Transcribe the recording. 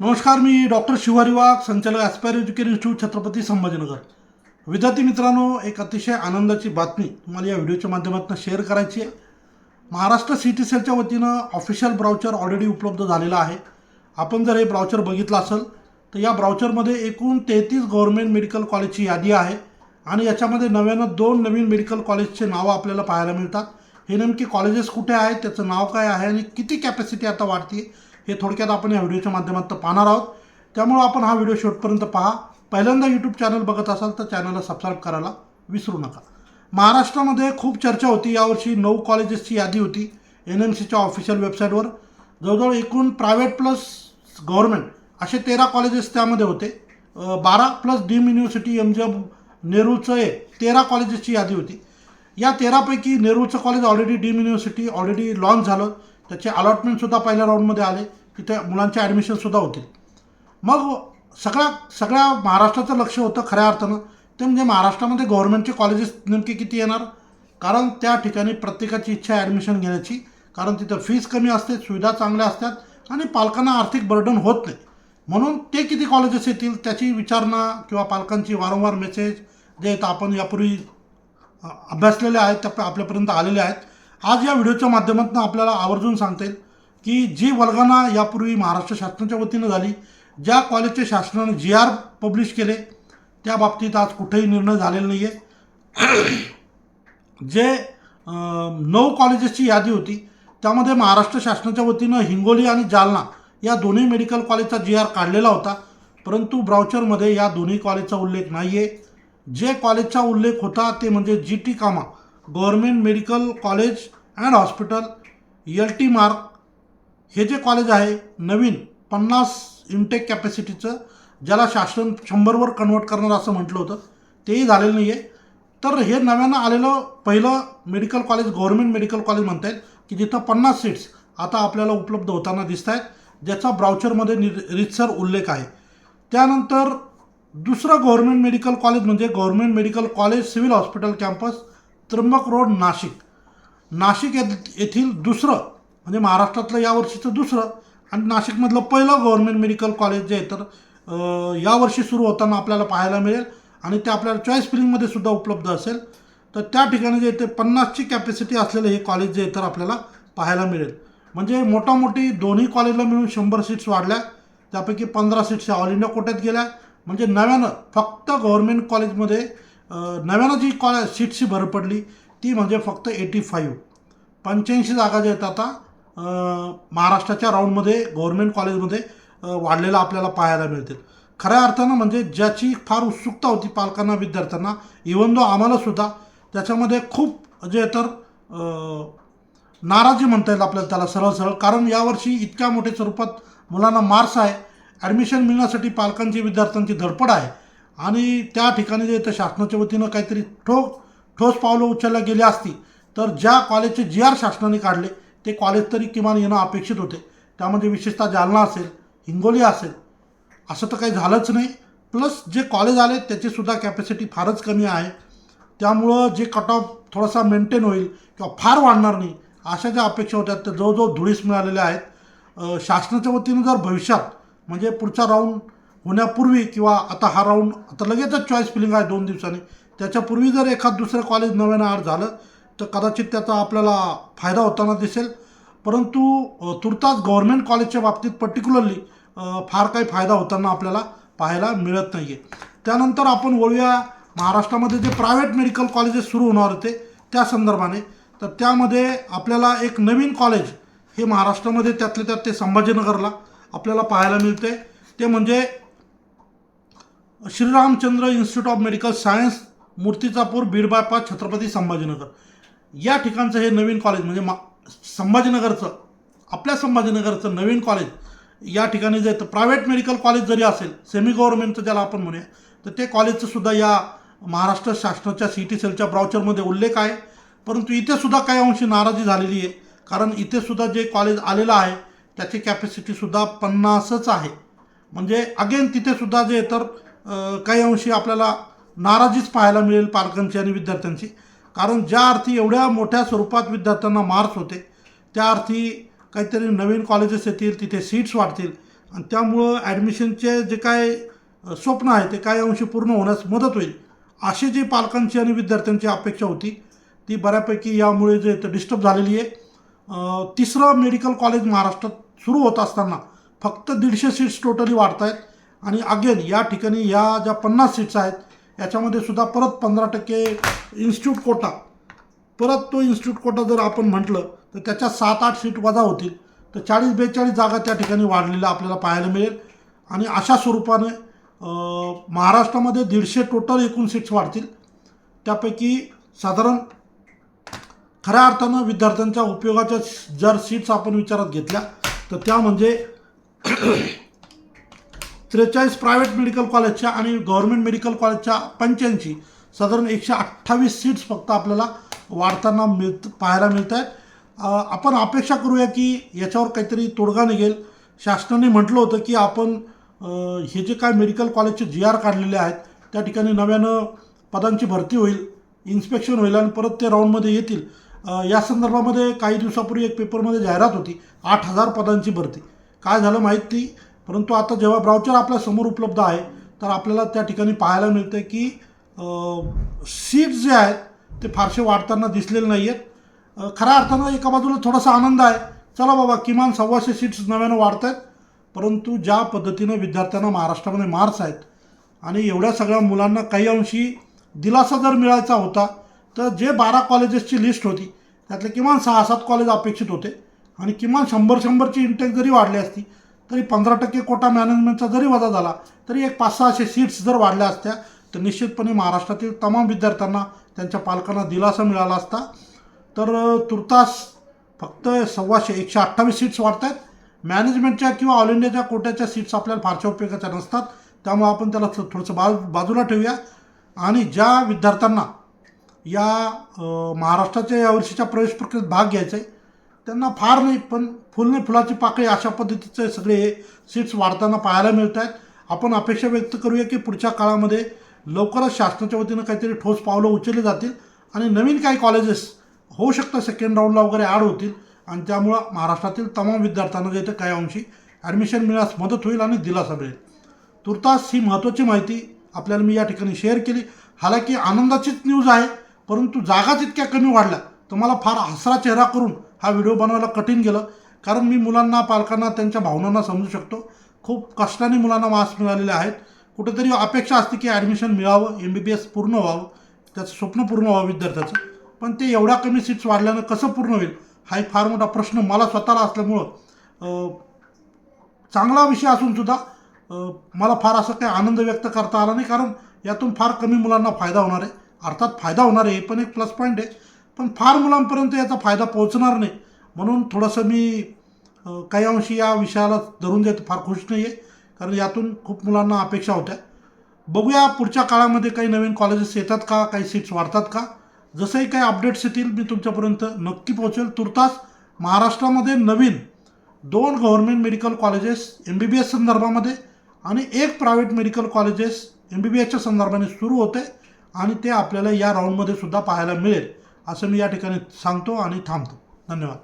नमस्कार मी डॉक्टर शिवारी वाघ संचालक aspire education institute Chhatrapati Sambhajinagar. विद्यार्थी मित्रांनो एक अतिशय आनंदाची बातमी तुम्हाला या व्हिडिओच्या माध्यमातून शेअर करायची आहे. महाराष्ट्र सी टी सेलच्या वतीनं ऑफिशियल ब्राउचर ऑलरेडी उपलब्ध झालेला आहे. आपण जर हे ब्राउचर बघितलं असेल तर या ब्राउचरमध्ये एकूण तेहतीस गव्हर्मेंट मेडिकल कॉलेजची यादी आहे आणि याच्यामध्ये नव्यानं दोन नवीन मेडिकल कॉलेजचे नावं आपल्याला पाहायला मिळतात. हे नेमके कॉलेजेस कुठे आहेत त्याचं नाव काय आहे आणि किती कॅपॅसिटी आता वाढते हे थोडक्यात आपण या व्हिडिओच्या माध्यमातून पाहणार आहोत. त्यामुळं आपण हा व्हिडिओ शेवटपर्यंत पहा. पहिल्यांदा यूट्यूब चॅनल बघत असाल तर चॅनलला सबस्क्राईब करायला विसरू नका. महाराष्ट्रामध्ये खूप चर्चा होती. यावर्षी नऊ कॉलेजेसची यादी होती. एन एम सीच्या ऑफिशियल वेबसाईटवर जवळजवळ एकूण प्रायव्हेट प्लस गव्हर्मेंट असे तेरा कॉलेजेस त्यामध्ये होते. बारा plus deem university M J M नेरूळचं तेरा कॉलेजेसची यादी होती. या तेरापैकी नेहरूचं college already deem university already launch झालं. त्याचे अलॉटमेंटसुद्धा पहिल्या राऊंडमध्ये आले. तिथे मुलांचे ॲडमिशनसुद्धा होतील. मग सगळ्या सगळ्या महाराष्ट्राचं लक्ष होतं खऱ्या अर्थानं. ते म्हणजे महाराष्ट्रामध्ये गव्हर्नमेंटचे कॉलेजेस नेमके किती येणार? कारण त्या ठिकाणी प्रत्येकाची इच्छा आहे ॲडमिशन घेण्याची. कारण तिथं फीस कमी असते सुविधा चांगल्या असतात आणि पालकांना आर्थिक बर्डन होत नाही. म्हणून ते किती कॉलेजेस येतील त्याची विचारणा किंवा पालकांची वारंवार मेसेज जे आपण यापूर्वी अभ्यासलेले आहेत त्या आपल्यापर्यंत आलेले आहेत. आज या व्हिडिओच्या माध्यमातून आपल्याला आवर्जून सांगता येईल. की जी वर्गांना यापूर्वी महाराष्ट्र शासनाच्या वतीनं झाली ज्या कॉलेजचे शासनानं जी आर पब्लिश केले त्या बाबतीत आज कुठेही निर्णय झालेला नाही आहे जे नऊ कॉलेजेसची यादी होती त्यामध्ये महाराष्ट्र शासनाच्या वतीनं हिंगोली आणि जालना या दोन्ही मेडिकल कॉलेजचा जी आर काढलेला होता. परंतु ब्राउचरमध्ये या दोन्ही कॉलेजचा उल्लेख नाही आहे जे कॉलेजचा उल्लेख होता ते म्हणजे G T Cama government medical college and hospital L T Marg हे जे कॉलेज आहे नवीन पन्नास इनटेक कॅपॅसिटीचं ज्याला शासन शंभरवर कन्वर्ट करणार असं म्हटलं होतं तेही झालेलं नाही आहे तर हे नव्यानं आलेलं पहिलं medical college government medical college म्हणता येईल की जिथं पन्नास सीट्स आता आपल्याला उपलब्ध होताना दिसत आहेत ज्याचा ब्राउचरमध्ये नि रितसर उल्लेख आहे. त्यानंतर दुसरं गव्हर्मेंट मेडिकल कॉलेज म्हणजे government medical college civil hospital campus Trimbak road Nashik. Nashik येथील दुसरं म्हणजे महाराष्ट्रातलं यावर्षीचं दुसरं आणि नाशिकमधलं पहिलं गव्हर्मेंट मेडिकल कॉलेज जे आहे तर यावर्षी सुरू होताना आपल्याला पाहायला मिळेल. आणि ते आपल्याला चॉईस फिलिंगमध्ये सुद्धा उपलब्ध असेल. तर त्या ठिकाणी जे ते पन्नासची कॅपॅसिटी असलेलं हे कॉलेज जे आहे तर आपल्याला पाहायला मिळेल. म्हणजे मोठामोठी दोन्ही कॉलेजला मिळून शंभर सीट्स वाढल्या. त्यापैकी पंधरा सीट्स ऑल इंडिया कोट्यात गेल्या. म्हणजे नव्यानं फक्त गव्हर्मेंट कॉलेजमध्ये नव्यानं जी कॉलेज सीट्सची भर पडली ती म्हणजे फक्त एटी फाईव्ह पंच्याऐंशी जागा ज्या आहेत आता महाराष्ट्राच्या राऊंडमध्ये गव्हर्मेंट कॉलेजमध्ये वाढलेला आपल्याला पाहायला मिळतील. खऱ्या अर्थानं म्हणजे ज्याची फार उत्सुकता होती पालकांना विद्यार्थ्यांना इवन दो आम्हालासुद्धा त्याच्यामध्ये खूप जे तर नाराजी म्हणता येईल आपल्याला त्याला सरळ सरळ. कारण यावर्षी इतक्या मोठ्या स्वरूपात मुलांना मार्क्स आहे. ॲडमिशन मिळण्यासाठी पालकांची विद्यार्थ्यांची धडपड आहे. आणि त्या ठिकाणी जे तर शासनाच्या वतीनं काहीतरी ठोस ठोस पावलं उचलल्या गेली असती तर ज्या कॉलेजचे जी आर शासनाने काढले ते कॉलेज तरी किमान येणं अपेक्षित होते. त्यामध्ये विशेषतः जालना असेल हिंगोली असेल असं तर काही झालंच नाही. प्लस जे कॉलेज आले त्याचीसुद्धा कॅपॅसिटी फारच कमी आहे. त्यामुळं जे कट ऑफ थोडासा मेंटेन होईल किंवा फार वाढणार नाही अशा ज्या अपेक्षा होत्या त्या जवळजवळ धुळीस मिळालेल्या आहेत. शासनाच्या वतीनं जर भविष्यात म्हणजे पुढचा राऊंड होण्यापूर्वी किंवा आता हा राऊंड आता लगेचच चॉईस फिलिंग आहे दोन दिवसांनी. त्याच्यापूर्वी जर एखाद दुसरं कॉलेज नव्यानं आड झालं तर कदाचित त्याचा आपल्याला फायदा होताना दिसेल. परंतु तुर्तास गव्हर्मेंट कॉलेजच्या बाबतीत पर्टिक्युलरली फार काही फायदा होताना आपल्याला पाहायला मिळत नाही आहे त्यानंतर आपण वळूया महाराष्ट्रामध्ये जे प्रायव्हेट मेडिकल कॉलेजेस सुरू होणार होते त्या संदर्भाने. तर त्यामध्ये आपल्याला एक नवीन कॉलेज हे महाराष्ट्रामध्ये त्यातले त्यात ते संभाजीनगरला आपल्याला पाहायला मिळते ते म्हणजे Shriramchandra institute of medical science Murtijapur Beed bypass Chhatrapati Sambhajinagar. या ठिकाणचं हे नवीन कॉलेज म्हणजे मा संभाजीनगरचं आपल्या संभाजीनगरचं नवीन कॉलेज या ठिकाणी जे प्रायव्हेट मेडिकल कॉलेज जरी असेल सेमी गव्हर्नमेंटचं ज्याला आपण म्हणूया तर ते कॉलेजचं सुद्धा या महाराष्ट्र शासनाच्या सी टी सेलच्या ब्राउचरमध्ये उल्लेख आहे. परंतु इथेसुद्धा काही अंशी नाराजी झालेली आहे. कारण इथेसुद्धा जे कॉलेज आलेलं आहे त्याची कॅपॅसिटीसुद्धा पन्नासच आहे. म्हणजे अगेन तिथेसुद्धा जे तर काही अंशी आपल्याला नाराजीच पाहायला मिळेल पालकांची आणि विद्यार्थ्यांची. कारण ज्या अर्थी एवढ्या मोठ्या स्वरूपात विद्यार्थ्यांना मार्क्स होते त्या अर्थी काहीतरी नवीन कॉलेजेस येतील तिथे सीट्स वाढतील. आणि त्यामुळं ॲडमिशनचे जे काय स्वप्न आहे ते काही अंशी पूर्ण होण्यास मदत होईल. अशी जी पालकांची आणि विद्यार्थ्यांची अपेक्षा होती ती बऱ्यापैकी यामुळे जे डिस्टर्ब झालेली आहे. तिसरं मेडिकल कॉलेज महाराष्ट्रात सुरू होत असताना फक्त दीडशे सीट्स टोटली वाढत आहेत आणि अगेन या ठिकाणी या ज्या पन्नास सीट्स आहेत याच्यामध्ये सुद्धा परत पंधरा टक्के इन्स्टिट्यूट कोटा. परत तो इन्स्टिट्यूट कोटा जर आपण म्हटलं तर त्याच्या सात आठ सीट वजा होतील. तर चाळीस बेचाळीस जागा त्या ठिकाणी वाढलेल्या आपल्याला पाहायला मिळेल. आणि अशा स्वरूपाने महाराष्ट्रामध्ये दीडशे टोटल एकूण सीट्स वाढतील. त्यापैकी साधारण खऱ्या अर्थानं विद्यार्थ्यांच्या उपयोगाच्या जर सीट्स आपण विचारात घेतल्या तर त्या म्हणजे त्रेचाळीस प्रायव्हेट मेडिकल कॉलेजच्या आणि गव्हर्मेंट मेडिकल कॉलेजच्या पंच्याऐंशी साधारण एकशे अठ्ठावीस सीट्स फक्त आपल्याला वाढताना मिळत पाहायला मिळत आहेत आपण अपेक्षा करूया की याच्यावर काहीतरी तोडगा निघेल. शासनाने म्हटलं होतं की आपण हे जे काय मेडिकल कॉलेजचे जी आर काढलेले आहेत त्या ठिकाणी नव्यानं पदांची भरती होईल इन्स्पेक्शन होईल आणि परत ते राऊंडमध्ये येतील. या संदर्भामध्ये काही दिवसापूर्वी एक पेपरमध्ये जाहिरात होती आठ हजार पदांची भरती. काय झालं माहीत? ती परंतु आता जेव्हा ब्राउचर आपल्यासमोर उपलब्ध आहे तर आपल्याला त्या ठिकाणी पाहायला मिळतं की सीट्स जे आहेत ते फारसे वाढताना दिसलेले नाही आहेत खऱ्या अर्थानं एका बाजूला थोडासा आनंद आहे. चला बाबा किमान सव्वाशे सीट्स नव्यानं वाढत आहेत परंतु ज्या पद्धतीनं विद्यार्थ्यांना महाराष्ट्रामध्ये मार्क्स आहेत आणि एवढ्या सगळ्या मुलांना काही अंशी दिलासा जर मिळायचा होता तर जे बारा कॉलेजेसची लिस्ट होती त्यातले किमान सहा सात कॉलेज अपेक्षित होते. आणि किमान शंभर शंभरची इंटेक जरी वाढली असती तरी पंधरा टक्के कोटा मॅनेजमेंटचा जरी वजा झाला तरी एक पाच सहाशे सीट्स जर वाढल्या असत्या तर निश्चितपणे महाराष्ट्रातील तमाम विद्यार्थ्यांना त्यांच्या पालकांना दिलासा मिळाला असता. तर तुर्तास फक्त सव्वाशे एकशे अठ्ठावीस सीट्स वाढत आहेत मॅनेजमेंटच्या किंवा ऑल इंडियाच्या कोट्याच्या सीट्स आपल्याला फारशा उपयोगाच्या नसतात. त्यामुळे आपण त्याला थोडंसं बा बाजूला ठेवूया. आणि ज्या विद्यार्थ्यांना या महाराष्ट्राच्या यावर्षीच्या प्रवेश प्रक्रियेत भाग घ्यायचा आहे त्यांना फार नाही पण फुलने फुलाची पाकळी अशा पद्धतीचे सगळे हे सीट्स वाढताना पाहायला मिळत आहेत आपण अपेक्षा व्यक्त करूया की पुढच्या काळामध्ये लवकरच शासनाच्या वतीनं काहीतरी ठोस पावलं उचलली जातील आणि नवीन काही कॉलेजेस होऊ शकतं सेकंड राऊंडला वगैरे ॲड होतील. आणि त्यामुळं महाराष्ट्रातील तमाम विद्यार्थ्यांना जे इथं काही अंशी. ॲडमिशन मिळण्यास मदत होईल आणि दिलासा मिळेल. तुर्तास ही महत्त्वाची माहिती आपल्याला मी या ठिकाणी शेअर केली. हालाकी आनंदाचीच न्यूज आहे परंतु जागाच इतक्या कमी वाढल्या. तर मला फार हसरा चेहरा करून हा व्हिडिओ बनवायला कठीण गेलं. कारण मी मुलांना पालकांना त्यांच्या भावनांना समजू शकतो. खूप कष्टाने मुलांना मार्क्स मिळालेले आहेत. कुठेतरी अपेक्षा असते की ॲडमिशन मिळावं एम बी बी एस पूर्ण व्हावं त्याचं स्वप्न पूर्ण व्हावं विद्यार्थ्याचं. पण ते एवढ्या कमी सीट्स वाढल्यानं कसं पूर्ण होईल? हा एक फार मोठा प्रश्न मला स्वतःला असल्यामुळं चांगला विषय असूनसुद्धा मला फार असं काही आनंद व्यक्त करता आला नाही. कारण यातून फार कमी मुलांना फायदा होणार आहे. अर्थात फायदा होणार आहे हे पण एक प्लस पॉईंट आहे. पण फार मुलांपर्यंत याचा फायदा पोहोचणार नाही. म्हणून थोडंसं मी काही अंशी या विषयाला धरून देत फार खुश नाही आहे कारण यातून खूप मुलांना अपेक्षा होत्या. बघूया पुढच्या काळामध्ये काही नवीन कॉलेजेस येतात का? काही सीट्स वाढतात का? जसंही काही अपडेट्स येतील मी तुमच्यापर्यंत नक्की पोहोचेल. तुर्तास महाराष्ट्रामध्ये नवीन दोन government medical colleges M B B S संदर्भामध्ये आणि एक private medical colleges M B B एसच्या संदर्भाने सुरू होते आणि ते आपल्याला या राऊंडमध्ये सुद्धा पाहायला मिळेल. असं मी या ठिकाणी सांगतो आणि थांबतो. धन्यवाद.